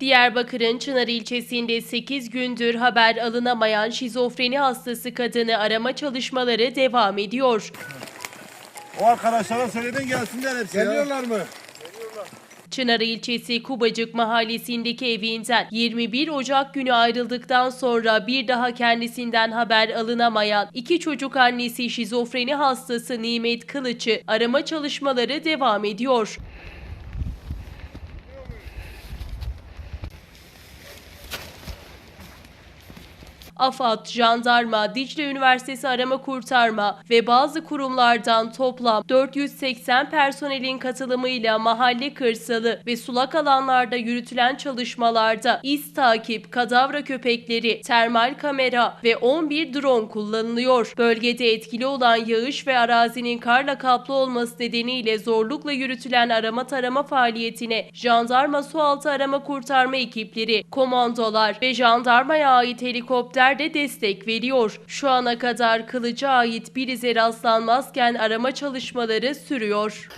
Diyarbakır'ın Çınar ilçesinde 8 gündür haber alınamayan şizofreni hastası kadını arama çalışmaları devam ediyor. O arkadaşlara söyledin gelsinler hepsi ya. Geliyorlar mı? Çınar ilçesi Kubacık mahallesindeki evinden 21 Ocak günü ayrıldıktan sonra bir daha kendisinden haber alınamayan iki çocuk annesi şizofreni hastası Nimet Kılıç'ı arama çalışmaları devam ediyor. AFAD, Jandarma, Dicle Üniversitesi Arama Kurtarma ve bazı kurumlardan toplam 480 personelin katılımıyla mahalle kırsalı ve sulak alanlarda yürütülen çalışmalarda iz takip, kadavra köpekleri, termal kamera ve 11 drone kullanılıyor. Bölgede etkili olan yağış ve arazinin karla kaplı olması nedeniyle zorlukla yürütülen arama tarama faaliyetine jandarma sualtı arama kurtarma ekipleri, komandolar ve jandarmaya ait helikopter de destek veriyor. Şu ana kadar kılıca ait bir ize rastlanmazken arama çalışmaları sürüyor.